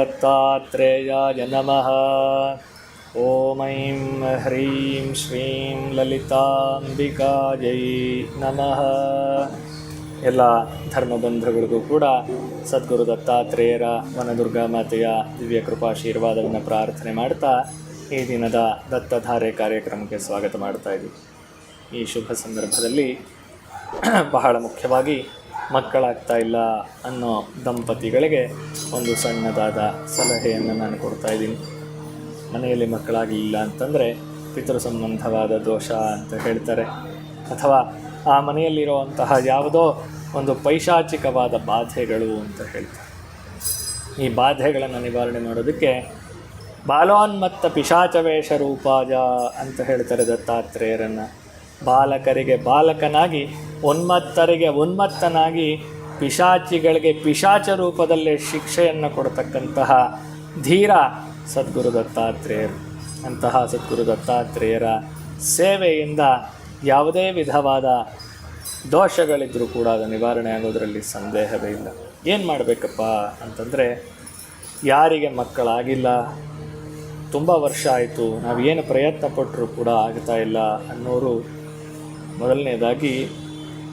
ದತ್ತಾತ್ರೇಯಾಯ ನಮಃ. ಓಂ ಹ್ರೀಂ ಶ್ರೀಂ ಲಲಿತಾಂಬಿಕಾಯೈ ನಮಃ. ಎಲ್ಲ ಧರ್ಮಬಂಧುಗಳಿಗೂ ಕೂಡ ಸದ್ಗುರು ದತ್ತಾತ್ರೇಯರ ವನದುರ್ಗಾ ಮಾತೆಯ ದಿವ್ಯ ಕೃಪಾಶೀರ್ವಾದವನ್ನು ಪ್ರಾರ್ಥನೆ ಮಾಡ್ತಾ ಈ ದಿನದ ದತ್ತಧಾರೆ ಕಾರ್ಯಕ್ರಮಕ್ಕೆ ಸ್ವಾಗತ ಮಾಡ್ತಾ ಇದ್ದೀವಿ ಈ ಶುಭ ಸಂದರ್ಭದಲ್ಲಿ ಬಹಳ ಮುಖ್ಯವಾಗಿ ಮಕ್ಕಳಾಗ್ತಾ ಇಲ್ಲ ಅನ್ನೋ ದಂಪತಿಗಳಿಗೆ ಒಂದು ಸಣ್ಣದಾದ ಸಲಹೆಯನ್ನು ನಾನು ಕೊಡ್ತಾ ಇದ್ದೀನಿ. ಮನೆಯಲ್ಲಿ ಮಕ್ಕಳಾಗಲಿಲ್ಲ ಅಂತಂದರೆ ಪಿತೃ ಸಂಬಂಧವಾದ ದೋಷ ಅಂತ ಹೇಳ್ತಾರೆ. ಅಥವಾ ಆ ಮನೆಯಲ್ಲಿರುವಂತಹ ಯಾವುದೋ ಒಂದು ಪೈಶಾಚಿಕವಾದ ಬಾಧೆಗಳು ಅಂತ ಹೇಳ್ತಾರೆ. ಈ ಬಾಧೆಗಳನ್ನು ನಿವಾರಣೆ ಮಾಡೋದಕ್ಕೆ ಬಾಲೋನ್ಮತ್ತ ಪಿಶಾಚವೇಷ ರೂಪಾಯ ಅಂತ ಹೇಳ್ತಾರೆ ದತ್ತಾತ್ರೇಯರನ್ನು. ಬಾಲಕರಿಗೆ ಬಾಲಕನಾಗಿ, ಉನ್ಮತ್ತರಿಗೆ ಉನ್ಮತ್ತನಾಗಿ, ಪಿಶಾಚಿಗಳಿಗೆ ಪಿಶಾಚ ರೂಪದಲ್ಲೇ ಶಿಕ್ಷೆಯನ್ನು ಕೊಡತಕ್ಕಂತಹ ಧೀರ ಸದ್ಗುರು ದತ್ತಾತ್ರೇಯರು ಅಂತಹ ಸದ್ಗುರು ದತ್ತಾತ್ರೇಯರ ಸೇವೆಯಿಂದ ಯಾವುದೇ ವಿಧವಾದ ದೋಷಗಳಿದ್ದರೂ ಕೂಡ ಅದು ನಿವಾರಣೆ ಆಗೋದರಲ್ಲಿ ಸಂದೇಹವೇ ಇಲ್ಲ. ಏನು ಮಾಡಬೇಕಪ್ಪ ಅಂತಂದರೆ, ಯಾರಿಗೆ ಮಕ್ಕಳಾಗಿಲ್ಲ, ತುಂಬ ವರ್ಷ ಆಯಿತು, ನಾವು ಏನು ಪ್ರಯತ್ನ ಪಟ್ಟರೂ ಕೂಡ ಆಗ್ತಾ ಇಲ್ಲ ಅನ್ನೋರು ಮೊದಲನೇದಾಗಿ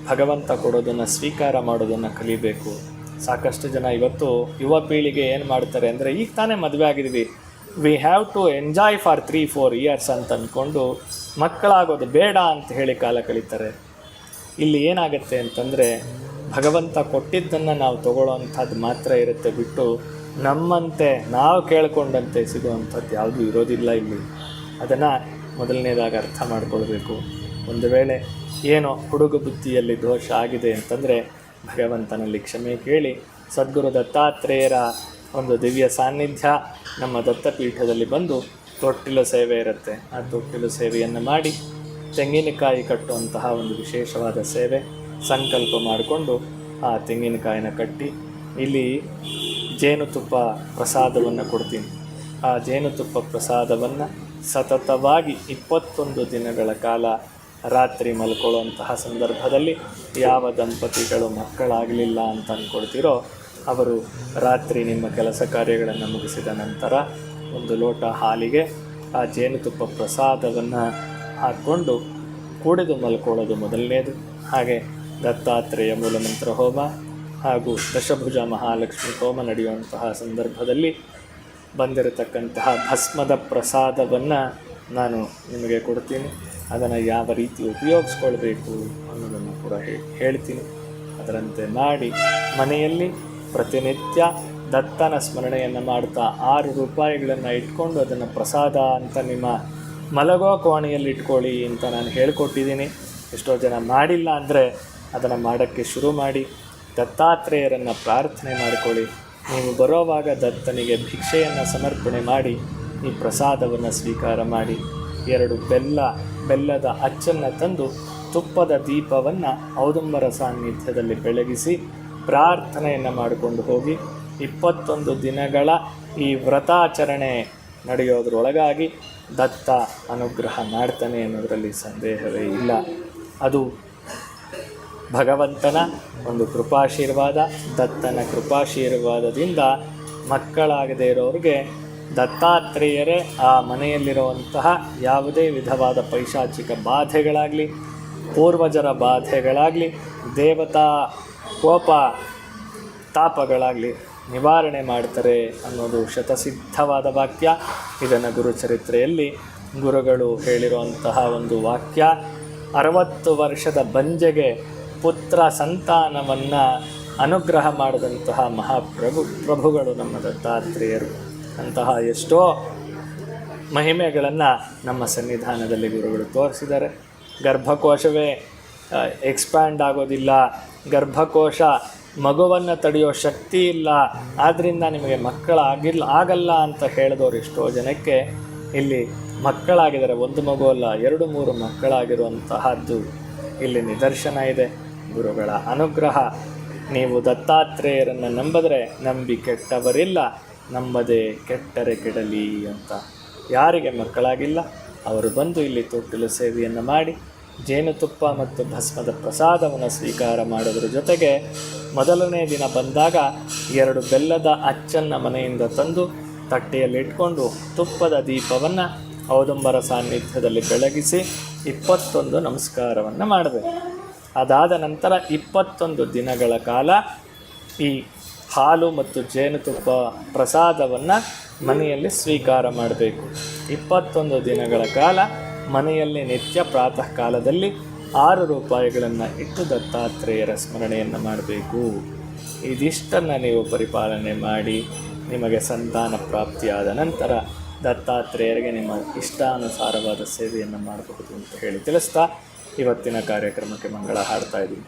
ಭಗವಂತ ಕೊಡೋದನ್ನು ಸ್ವೀಕಾರ ಮಾಡೋದನ್ನು ಕಲಿಬೇಕು. ಸಾಕಷ್ಟು ಜನ ಇವತ್ತು ಯುವ ಪೀಳಿಗೆ ಏನು ಮಾಡ್ತಾರೆ ಅಂದರೆ, ಈಗ ತಾನೇ ಮದುವೆ ಆಗಿದ್ದೀವಿ we have to enjoy for three four years ಅಂತ ಅಂದ್ಕೊಂಡು ಮಕ್ಕಳಾಗೋದು ಬೇಡ ಅಂತ ಹೇಳಿ ಕಾಲ ಕಳೀತಾರೆ. ಇಲ್ಲಿ ಏನಾಗುತ್ತೆ ಅಂತಂದರೆ, ಭಗವಂತ ಕೊಟ್ಟಿದ್ದನ್ನು ನಾವು ತಗೊಳ್ಳೋವಂಥದ್ದು ಮಾತ್ರ ಇರುತ್ತೆ ಬಿಟ್ಟು, ನಮ್ಮಂತೆ ನಾವು ಕೇಳ್ಕೊಂಡಂತೆ ಸಿಗುವಂಥದ್ದು ಯಾವುದೂ ಇರೋದಿಲ್ಲ ಇಲ್ಲಿ. ಅದನ್ನು ಮೊದಲನೇದಾಗಿ ಅರ್ಥ ಮಾಡ್ಕೊಳ್ಬೇಕು. ಒಂದು ವೇಳೆ ಏನೋ ಹುಡುಗ ಬುದ್ಧಿಯಲ್ಲಿ ದೋಷ ಆಗಿದೆ ಅಂತಂದರೆ ಭಗವಂತನಲ್ಲಿ ಕ್ಷಮೆ ಕೇಳಿ ಸದ್ಗುರು ದತ್ತಾತ್ರೇಯರ ಒಂದು ದಿವ್ಯ ಸಾನ್ನಿಧ್ಯ ನಮ್ಮ ದತ್ತಪೀಠದಲ್ಲಿ ಬಂದು ತೊಟ್ಟಿಲು ಸೇವೆ ಇರುತ್ತೆ. ಆ ತೊಟ್ಟಿಲು ಸೇವೆಯನ್ನು ಮಾಡಿ ತೆಂಗಿನಕಾಯಿ ಕಟ್ಟುವಂತಹ ಒಂದು ವಿಶೇಷವಾದ ಸೇವೆ ಸಂಕಲ್ಪ ಮಾಡಿಕೊಂಡು ಆ ತೆಂಗಿನಕಾಯಿನ ಕಟ್ಟಿ ಇಲ್ಲಿ ಜೇನುತುಪ್ಪ ಪ್ರಸಾದವನ್ನು ಕೊಡ್ತೀನಿ. ಆ ಜೇನುತುಪ್ಪ ಪ್ರಸಾದವನ್ನು ಸತತವಾಗಿ ಇಪ್ಪತ್ತೊಂದು ದಿನಗಳ ಕಾಲ ರಾತ್ರಿ ಮಲ್ಕೊಳ್ಳುವಂತಹ ಸಂದರ್ಭದಲ್ಲಿ ಯಾವ ದಂಪತಿಗಳು ಮಕ್ಕಳಾಗಲಿಲ್ಲ ಅಂತ ಅಂದ್ಕೊಳ್ತೀರೋ ಅವರು ರಾತ್ರಿ ನಿಮ್ಮ ಕೆಲಸ ಕಾರ್ಯಗಳನ್ನು ಮುಗಿಸಿದ ನಂತರ ಒಂದು ಲೋಟ ಹಾಲಿಗೆ ಆ ಜೇನುತುಪ್ಪ ಪ್ರಸಾದವನ್ನು ಹಾಕ್ಕೊಂಡು ಕುಡಿದು ಮಲ್ಕೊಳ್ಳೋದು ಮೊದಲನೇದು. ಹಾಗೆ ದತ್ತಾತ್ರೇಯ ಮೂಲಮಂತ್ರ ಹೋಮ ಹಾಗೂ ದಶಭುಜ ಮಹಾಲಕ್ಷ್ಮಿ ಹೋಮ ನಡೆಯುವಂತಹ ಸಂದರ್ಭದಲ್ಲಿ ಬಂದಿರತಕ್ಕಂತಹ ಭಸ್ಮದ ಪ್ರಸಾದವನ್ನು ನಾನು ನಿಮಗೆ ಕೊಡ್ತೀನಿ. ಅದನ್ನು ಯಾವ ರೀತಿ ಉಪಯೋಗಿಸ್ಕೊಳ್ಬೇಕು ಅನ್ನೋದನ್ನು ಕೂಡ ಹೇಳ್ತೀನಿ. ಅದರಂತೆ ಮಾಡಿ ಮನೆಯಲ್ಲಿ ಪ್ರತಿನಿತ್ಯ ದತ್ತನ ಸ್ಮರಣೆಯನ್ನು ಮಾಡ್ತಾ ಆರು ರೂಪಾಯಿಗಳನ್ನು ಇಟ್ಕೊಂಡು ಅದನ್ನು ಪ್ರಸಾದ ಅಂತ ನಿಮ್ಮ ಮಲಗೋ ಕೋಣೆಯಲ್ಲಿ ಇಟ್ಕೊಳ್ಳಿ ಅಂತ ನಾನು ಹೇಳಿಕೊಟ್ಟಿದ್ದೀನಿ. ಎಷ್ಟೋ ಜನ ಮಾಡಿಲ್ಲ ಅಂದರೆ ಅದನ್ನು ಮಾಡೋಕ್ಕೆ ಶುರು ಮಾಡಿ, ದತ್ತಾತ್ರೇಯರನ್ನು ಪ್ರಾರ್ಥನೆ ಮಾಡಿಕೊಳ್ಳಿ. ನೀವು ಬರೋವಾಗ ದತ್ತನಿಗೆ ಭಿಕ್ಷೆಯನ್ನು ಸಮರ್ಪಣೆ ಮಾಡಿ ಈ ಪ್ರಸಾದವನ್ನು ಸ್ವೀಕಾರ ಮಾಡಿ ಎರಡು ಬೆಲ್ಲ, ಬೆಲ್ಲದ ಅಚ್ಚನ್ನು ತಂದು ತುಪ್ಪದ ದೀಪವನ್ನು ಔದುಂಬರ ಸಾನ್ನಿಧ್ಯದಲ್ಲಿ ಬೆಳಗಿಸಿ ಪ್ರಾರ್ಥನೆಯನ್ನು ಮಾಡಿಕೊಂಡು ಹೋಗಿ ಇಪ್ಪತ್ತೊಂದು ದಿನಗಳ ಈ ವ್ರತಾಚರಣೆ ನಡೆಯೋದ್ರೊಳಗಾಗಿ ದತ್ತ ಅನುಗ್ರಹ ಮಾಡ್ತಾನೆ ಅನ್ನೋದರಲ್ಲಿ ಸಂದೇಹವೇ ಇಲ್ಲ. ಅದು ಭಗವಂತನ ಒಂದು ಕೃಪಾಶೀರ್ವಾದ, ದತ್ತನ ಕೃಪಾಶೀರ್ವಾದದಿಂದ ಮಕ್ಕಳಾಗದೇ ಇರೋರಿಗೆ ದತ್ತಾತ್ರೇಯರೇ, ಆ ಮನೆಯಲ್ಲಿರುವಂತಹ ಯಾವುದೇ ವಿಧವಾದ ಪೈಶಾಚಿಕ ಬಾಧೆಗಳಾಗಲಿ, ಪೂರ್ವಜರ ಬಾಧೆಗಳಾಗಲಿ, ದೇವತಾ ಕೋಪ ತಾಪಗಳಾಗಲಿ ನಿವಾರಣೆ ಮಾಡ್ತಾರೆ ಅನ್ನೋದು ಶತಸಿದ್ಧವಾದ ವಾಕ್ಯ. ಇದನ್ನು ಗುರುಚರಿತ್ರೆಯಲ್ಲಿ ಗುರುಗಳು ಹೇಳಿರುವಂತಹ ಒಂದು ವಾಕ್ಯ, ಅರವತ್ತು ವರ್ಷದ ಬಂಜೆಗೆ ಪುತ್ರ ಸಂತಾನವನ್ನು ಅನುಗ್ರಹ ಮಾಡಿದಂತಹ ಮಹಾಪ್ರಭು ಪ್ರಭುಗಳು ನಮ್ಮ ದತ್ತಾತ್ರೇಯರು. ಅಂತಹ ಎಷ್ಟೋ ಮಹಿಮೆಗಳನ್ನು ನಮ್ಮ ಸನ್ನಿಧಾನದಲ್ಲಿ ಗುರುಗಳು ತೋರಿಸಿದ್ದಾರೆ. ಗರ್ಭಕೋಶವೇ ಎಕ್ಸ್ಪ್ಯಾಂಡ್ ಆಗೋದಿಲ್ಲ. ಗರ್ಭಕೋಶ ಮಗುವನ್ನು ತಡೆಯೋ ಶಕ್ತಿ ಇಲ್ಲ. ಆದ್ದರಿಂದ ನಿಮಗೆ ಮಕ್ಕಳಾಗಿಲ್ಲ ಆಗಲ್ಲ ಅಂತ ಹೇಳಿದವರು ಎಷ್ಟೋ ಜನಕ್ಕೆ ಇಲ್ಲಿ ಮಕ್ಕಳಾಗಿದ್ದಾರೆ. ಒಂದು ಮಗು ಅಲ್ಲ, ಎರಡು, ಮೂರು ಮಕ್ಕಳಾಗಿರುವಂತಹದ್ದು ಇಲ್ಲಿ ನಿದರ್ಶನ ಇದೆ. ಗುರುಗಳ ಅನುಗ್ರಹ, ನೀವು ದತ್ತಾತ್ರೇಯರನ್ನು ನಂಬಿದ್ರೆ ನಂಬಿ ಕೆಟ್ಟವರಿಲ್ಲ ನಂಬದೆ ಕೆಟ್ಟರೆ ಕೆಡಲಿ ಅಂತ. ಯಾರಿಗೆ ಮಕ್ಕಳಾಗಿಲ್ಲ, ಅವರು ಬಂದು ಇಲ್ಲಿ ತೊಟ್ಟಿಲು ಸೇವೆಯನ್ನು ಮಾಡಿ, ಜೇನುತುಪ್ಪ ಮತ್ತು ಭಸ್ಮದ ಪ್ರಸಾದವನ್ನು ಸ್ವೀಕಾರ ಮಾಡೋದ್ರ ಜೊತೆಗೆ ಮೊದಲನೇ ದಿನ ಬಂದಾಗ ಎರಡು ಬೆಲ್ಲದ ಅಚ್ಚನ್ನ ಮನೆಯಿಂದ ತಂದು ತಟ್ಟೆಯಲ್ಲಿ ಇಟ್ಕೊಂಡು ತುಪ್ಪದ ದೀಪವನ್ನು ಔದಂಬರ ಸಾನ್ನಿಧ್ಯದಲ್ಲಿ ಬೆಳಗಿಸಿ ಇಪ್ಪತ್ತೊಂದು ನಮಸ್ಕಾರವನ್ನು ಮಾಡಬೇಕು. ಅದಾದ ನಂತರ ಇಪ್ಪತ್ತೊಂದು ದಿನಗಳ ಕಾಲ ಈ ಹಾಲು ಮತ್ತು ಜೇನುತುಪ್ಪ ಪ್ರಸಾದವನ್ನು ಮನೆಯಲ್ಲಿ ಸ್ವೀಕಾರ ಮಾಡಬೇಕು. ಇಪ್ಪತ್ತೊಂದು ದಿನಗಳ ಕಾಲ ಮನೆಯಲ್ಲಿ ನಿತ್ಯ ಪ್ರಾತಃ ಕಾಲದಲ್ಲಿ ಆರು ರೂಪಾಯಿಗಳನ್ನು ಇಟ್ಟು ದತ್ತಾತ್ರೇಯರ ಸ್ಮರಣೆಯನ್ನು ಮಾಡಬೇಕು. ಇದಿಷ್ಟನ್ನು ನೀವು ಪರಿಪಾಲನೆ ಮಾಡಿ ನಿಮಗೆ ಸಂತಾನ ಪ್ರಾಪ್ತಿಯಾದ ನಂತರ ದತ್ತಾತ್ರೇಯರಿಗೆ ನಿಮ್ಮ ಇಷ್ಟಾನುಸಾರವಾದ ಸೇವೆಯನ್ನು ಮಾಡಬಹುದು ಅಂತ ಹೇಳಿ ತಿಳಿಸ್ತಾ ಇವತ್ತಿನ ಕಾರ್ಯಕ್ರಮಕ್ಕೆ ಮಂಗಳ ಹಾಡ್ತಾ ಇದ್ದೀನಿ.